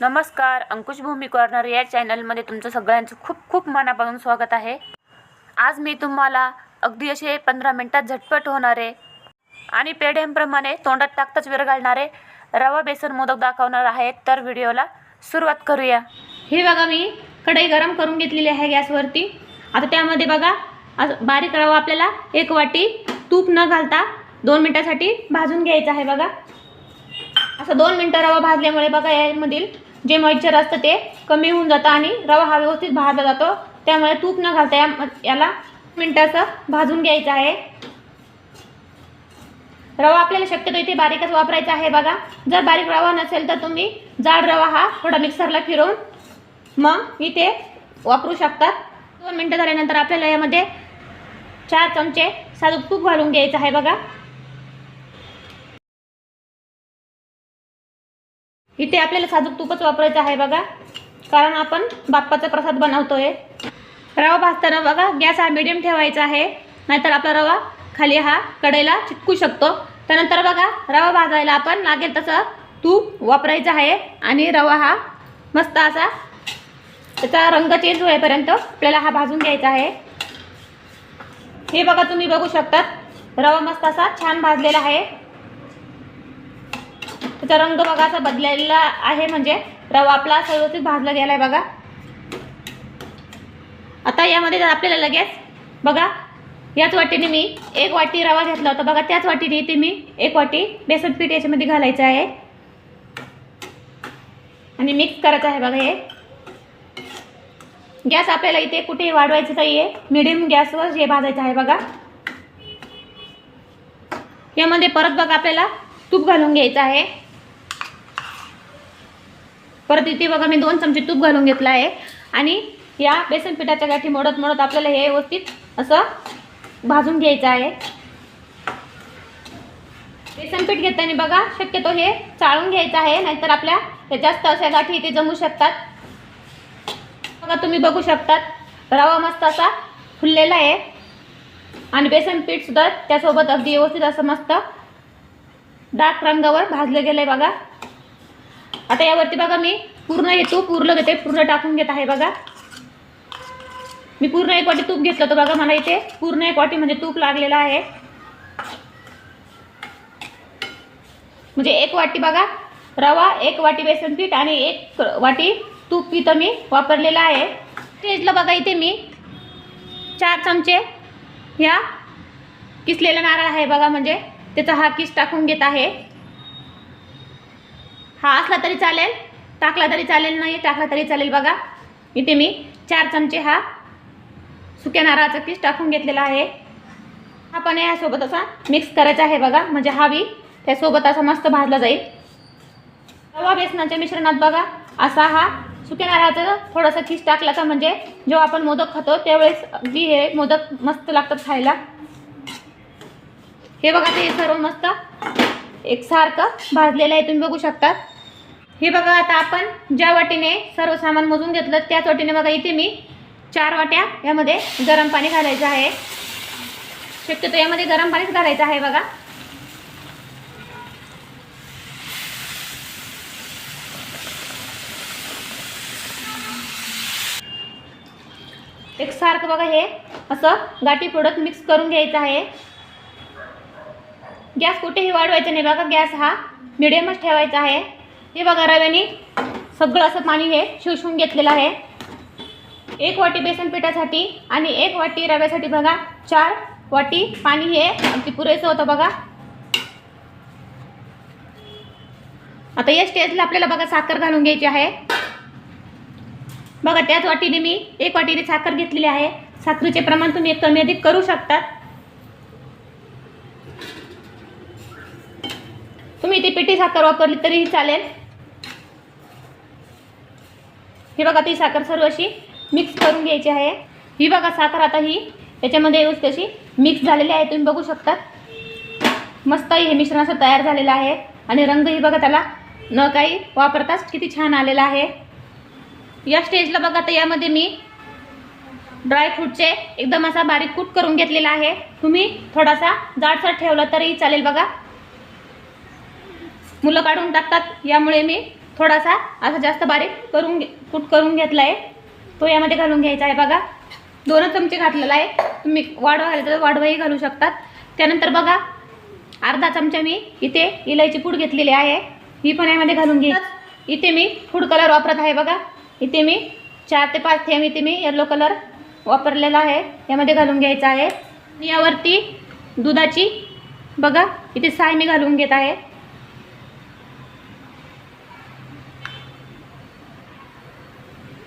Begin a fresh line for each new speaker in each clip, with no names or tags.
नमस्कार अंकुश भूमी कॉर्नर या चॅनलमध्ये तुमचं सगळ्यांचं खूप खूप मनापासून स्वागत आहे. आज मी तुम्हाला अगदी असे पंधरा मिनटात झटपट होणारे आणि पेढ्यांप्रमाणे तोंडात टाकताच विरघालणारे रवा बेसन मोदक दाखवणार आहे तर व्हिडिओला सुरुवात करूया.
हे बघा मी कढई गरम करून घेतलेली आहे गॅसवरती. आता त्यामध्ये बघा बारीक रवा आपल्याला एक वाटी तूप न घालता दोन मिनटासाठी भाजून घ्यायचं आहे बघा. असं दोन मिनटं रवा भाजल्यामुळे बघा यामधील जे मॉइश्चर असतं ते कमी होऊन जातं आणि रवा हा व्यवस्थित भाजला जातो. त्यामुळे तूप न घालता या याला मिनटाचं भाजून घ्यायचं आहे. रवा आपल्याला शक्यतो इथे बारीकच वापरायचा आहे बघा. जर बारीक रवा नसेल तर तुम्ही जाड रवा हा थोडा मिक्सरला फिरवून मग इथे वापरू शकतात दोन मिनटं झाल्यानंतर आपल्याला यामध्ये चार चमचे साधू तूप घालून घ्यायचं आहे बघा. इथे आपल्याला साजूक तुपच वापरायचं आहे बघा. कारण आपण बाप्पाचा प्रसाद बनवतोय. रवा भाजताना बघा गॅस हा मिडियम ठेवायचा आहे. नाहीतर आपला रवा खाली हा कढईला चिटकू शकतो. त्यानंतर बघा रवा भाजायला आपण लागेल तसं तूप वापरायचं आहे. आणि रवा हा मस्त असा त्याचा रंग चेंज होईपर्यंत आपल्याला हा भाजून घ्यायचा आहे. हे बघा तुम्ही बघू शकतात. रवा मस्त असा छान भाजलेला आहे. त्याचा रंग बघा असा बदललेला आहे म्हणजे रवा आपला असा व्यवस्थित भाजला गेला आहे बघा. आता यामध्ये आपल्याला लगेच बघा याच वाटीने मी एक वाटी रवा घेतला होता. बघा त्याच वाटीने इथे मी एक वाटी बेसन पीठ याच्यामध्ये घालायचं आहे. आणि मिक्स करायचं आहे बघा हे. गॅस आपल्याला इथे कुठेही वाढवायचं नाही आहे मिडियम गॅसवर हे भाजायचं आहे बघा. यामध्ये परत बघा आपल्याला तूप घालून घ्यायचं आहे. परत इथे बघा मी दोन चमचे तूप घालून घेतलं आहे. आणि या बेसन पिठाच्या गाठी मोडत मोडत आपल्याला हे व्यवस्थित असं भाजून घ्यायचं आहे. बेसन पीठ घेताना बघा शक्यतो हे चाळून घ्यायचं आहे नाहीतर आपल्या जास्त अशा गाठी इथे जमू शकतात. बघा तुम्ही बघू शकतात. रवा मस्त असा फुललेला आहे. आणि बेसन पीठ सुद्धा त्यासोबत अगदी व्यवस्थित असं मस्त डार्क रंगावर भाजलं गेलं आहे बघा. आता यावरती बघा मी पूर्ण हे तूप उरलं घेते पूर्ण टाकून घेत आहे बघा. मी पूर्ण एक वाटी तूप घेतलं होतं बघा मला इथे. पूर्ण एक वाटी म्हणजे तूप लागलेलं आहे. म्हणजे एक वाटी बघा रवा एक वाटी बेसन पीठ आणि एक वाटी तूप इथं मी वापरलेलं आहे. स्टेजला बघा इथे मी चार चमचे ह्या किसलेला नारळ आहे बघा म्हणजे. त्याचा हा किस टाकून घेत आहे. हा असला तरी चालेल टाकला तरी चालेल नाही टाकला तरी चालेल बघा. इथे मी चार चमचे हा सुक्या नारळाचा पीस टाकून घेतलेला आहे. हा पण यासोबत असा मिक्स करायचा आहे बघा म्हणजे हा बी त्यासोबत असा मस्त भाजला जाईल. रवा बेसनाच्या मिश्रणात बघा असा हा सुक्या नारळाचा थोडासा खीस टाकला का म्हणजे जेव्हा आपण मोदक खातो त्यावेळेस अगदी हे मोदक मस्त लागतात खायला. हे बघा ते सर्व मस्त एकसारखं भाजलेलं आहे तुम्ही बघू शकता. हे बघा आता आपण ज्या वाटीने सर्व सामान मोजून घेतलं त्याच वाटीने बघा इथे मी चार वाट्या यामध्ये गरम पाणी घालायचं आहे. शक्यतो यामध्ये गरम पाणीच घालायचं आहे बघा. एकसारखं बघा हे असं गाठी फोडत मिक्स करून घ्यायचं आहे. गॅस कुठेही वाढवायचा नाही. बघा गॅस हा मिडियमच ठेवायचा आहे. हे बघा रव्याने सगळं असं पाणी हे शिवशून घेतलेलं आहे. एक वाटी बेसन पिठासाठी आणि एक वाटी रव्यासाठी बघा चार वाटी पाणी हे अगदी पुरेसं होतं बघा. आता या स्टेजला आपल्याला बघा साखर घालून घ्यायची आहे. बघा त्याच वाटीने मी एक वाटीने साखर घेतलेली आहे. साखरेचे प्रमाण तुम्ही कमी अधिक करू शकतात. तुम्ही इथे पिठी साखर वापरली तरीही चालेल. ही बघा ती साखर सर्व अशी मिक्स करून घ्यायची आहे. ही बघा साखर आता ही त्याच्यामध्ये व्यवस्थित कशी मिक्स झालेली आहे तुम्ही बघू शकता. मस्त हे मिश्रण असं तयार झालेलं आहे. आणि रंगही बघा त्याला न काही वापरताच किती छान आलेला आहे. या स्टेजला बघा तर यामध्ये मी ड्रायफ्रूटचे एकदम असा बारीक कूट करून घेतलेला आहे. तुम्ही थोडासा जाडसर ठेवला तरीही चालेल बघा. मुलं काढून टाकतात. यामुळे मी थोडासा असा जास्त बारीक करून घे- कूट करून घेतला आहे तो यामध्ये घालून घ्यायचा आहे बघा. दोनच चमचे घातलेला आहे. तुम्ही वाढवा घालायचं तर वाढवाही घालू शकतात. त्यानंतर बघा अर्धा चमचा मी इथे इलायची पूड घेतलेली आहे. ही पण यामध्ये घालून घे. इथे मी फूड कलर वापरत आहे बघा. इथे मी चार ते पाच थेंब इथे मी येलो कलर वापरलेला आहे. यामध्ये घालून घ्यायचा आहे. यावरती दुधाची बघा इथे साय मी घालून घेत आहे.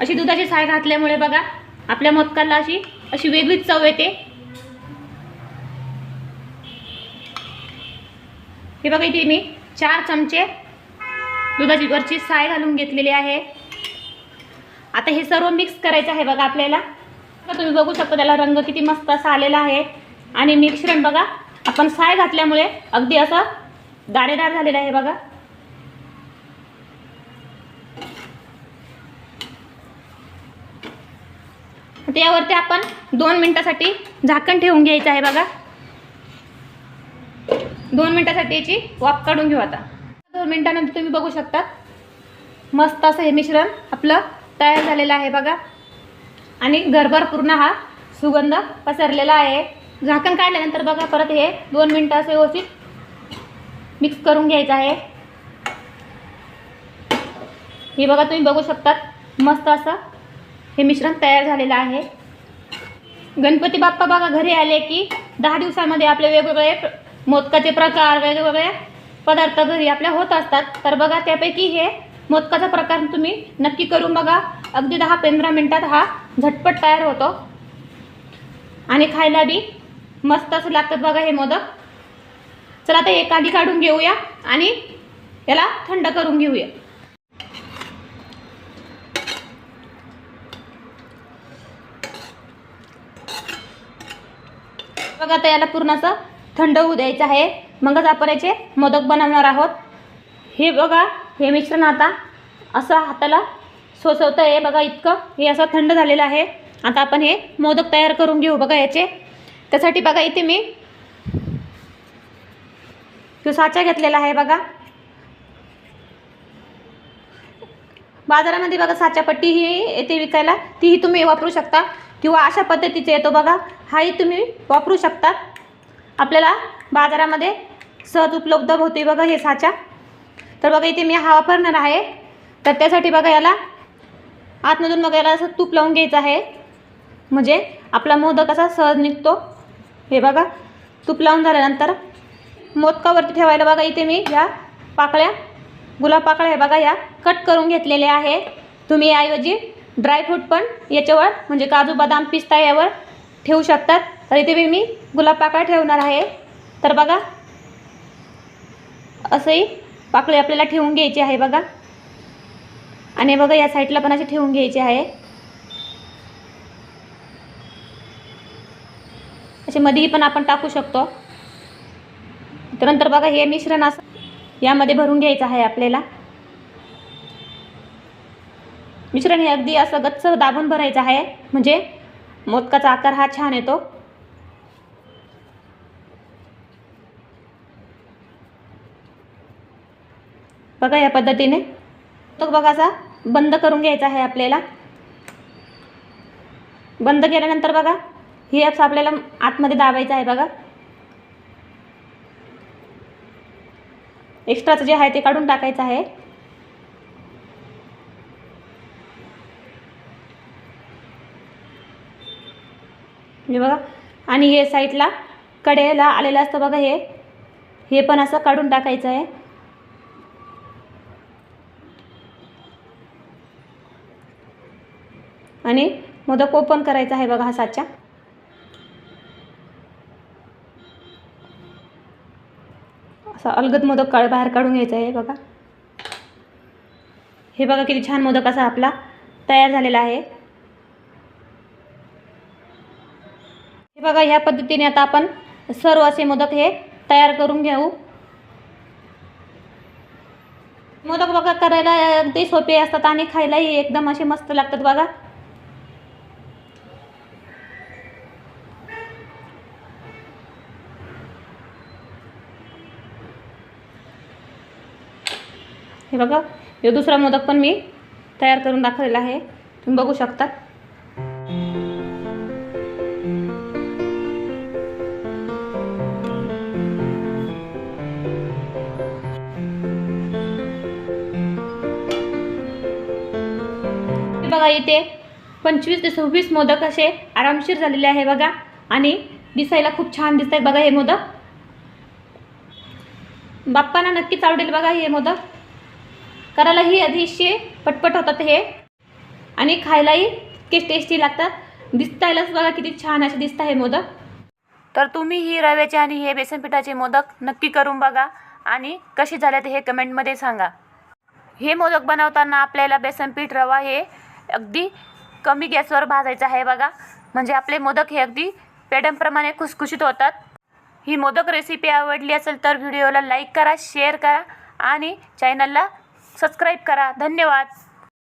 अशी दुधाची साय घातल्यामुळे बघा आपल्या मोदकाला अशी अशी वेगळीच चव येते. हे बघा इथे मी चार चमचे दुधाची वरची साय घालून घेतलेली आहे. आता हे सर्व मिक्स करायचं आहे बघा आपल्याला. तुम्ही बघू शकता त्याला रंग किती मस्त असा आलेला आहे. आणि मिश्रण बघा आपण साय घातल्यामुळे अगदी असं दाणेदार झालेलं आहे बघा. आता यावरती आपण दोन मिनटासाठी झाकण ठेवून घ्यायचं आहे बघा. दोन मिनटासाठी याची वाफ काढून घेऊ आता. दोन मिनटानंतर तुम्ही बघू शकता. मस्त असं हे मिश्रण आपलं तयार झालेलं आहे बघा. आणि घरभर पूर्ण हा सुगंध पसरलेला आहे. झाकण काढल्यानंतर बघा परत हे दोन मिनटं असं व्यवस्थित मिक्स करून घ्यायचं आहे. हे बघा तुम्ही बघू शकतात. मस्त असं हे मिश्रण तयार झालेलं आहे. गणपती बाप्पा बघा घरी आले की दहा दिवसामध्ये आपले वेगवेगळे प्र- मोदकाचे प्रकार वेगवेगळे पदार्थ घरी आपल्या होत असतात. तर बघा त्यापैकी हे मोदकाचा प्रकार तुम्ही नक्की करून बघा. अगदी दहा पंधरा मिनटात हा झटपट तयार होतो. आणि खायला बी मस्त असं लागतात बघा हे मोदक. चला आता एक आधी काढून घेऊया आणि याला थंड करून घेऊया. बघा आता याला पूर्ण असं थंड होऊ द्यायचं आहे. मगच आपण याचे मोदक बनवणार आहोत. हे बघा हे मिश्रण आता असं हाताला सोसवतं आहे बघा इतकं हे असं थंड झालेलं आहे. आता आपण हे मोदक तयार करून घेऊ बघा याचे. त्यासाठी बघा इथे मी तो साचा घेतलेला आहे बघा. बाजारामध्ये बघा साचापट्टी ही येते विकायला. तीही तुम्ही वापरू शकता. किंवा अशा पद्धतीचे येतो बघा. हाही तुम्ही वापरू शकता. आपल्याला बाजारामध्ये सहज उपलब्ध होते बघा हे साचा. तर बघा इथे मी हा वापरणार आहे. तर त्यासाठी बघा याला आतमधून बघा याला असं तूप लावून घ्यायचं आहे. म्हणजे आपला मोदक असा सहज निघतो. हे बघा तूप लावून झाल्यानंतर मोदकावरती ठेवायला बघा इथे मी ह्या पाकळ्या गुलाब पाकळ्या आहे बघा या कट करून घेतलेल्या आहे. तुम्ही याऐवजी ड्रायफ्रूट पण याच्यावर म्हणजे काजू बदाम पिस्ता यावर ठेवू शकतात. तर इथे मी मी गुलाब पाकळ्या ठेवणार आहे. तर बघा असंही पाकळी आपल्याला ठेवून घ्यायची आहे बघा. आणि बघा या साईडला पण अशी ठेवून घ्यायची आहे. असे मध्येही पण आपण टाकू शकतो. त्यानंतर बघा हे मिश्रण असं यामध्ये भरून घ्यायचं आहे आपल्याला. मिश्रण हे अगदी असं गच्च दाबून भरायचं आहे. म्हणजे मोदकाचा आकार हा छान येतो. बघा या पद्धतीने. तो बघा असा बंद करून घ्यायचा आहे आपल्याला. बंद केल्यानंतर बघा हे ॲप्स आपल्याला आतमध्ये दाबायचं आहे बघा. एक्स्ट्राचं जे आहे ते काढून टाकायचं आहे. हे बघा. आणि हे साईडला कडेला आलेलं असतं बघा हे. हे पण असं काढून टाकायचं आहे. आणि मोदक ओपन करायचा आहे बघा हा साचा. असा अलगद मोदक काळ बाहेर काढून घ्यायचा आहे बघा. हे बघा किती छान मोदक असा आपला तयार झालेला आहे. हे बघा ह्या पद्धतीने आता आपण सर्व असे मोदक हे तयार करून घेऊ. मोदक बघा करायला अगदी सोपे असतात आणि खायलाही एकदम असे मस्त लागतात बघा. हे बघा हे दुसरा मोदक पण मी तयार करून दाखवलेला आहे. तुम्ही बघू शकता. बघा इथे पंचवीस ते सव्वीस मोदक असे आरामशीर झालेले आहे बघा. आणि दिसायला खूप छान दिसत आहे बघा हे मोदक. बाप्पांना नक्कीच आवडेल बघा हे मोदक. करायलाही अतिशय पटपट होतात हे. आणि खायलाही इतके टेस्टी लागतात. दिसतायलाच बघा किती छान असे दिसत आहे मोदक.
तर तुम्ही ही रव्याचे आणि हे बेसनपिठाचे मोदक नक्की करून बघा. आणि कसे झाले ते हे कमेंटमध्ये सांगा. हे मोदक बनवताना आपल्याला बेसनपीठ रवा हे अगदी कमी गॅसवर भाजायचं आहे बघा. म्हणजे आपले मोदक हे अगदी पेड्यांप्रमाणे खुसखुशीत होतात. ही मोदक रेसिपी आवडली असेल तर व्हिडिओला लाईक करा शेअर करा आणि चॅनलला सबस्क्राईब करा. धन्यवाद.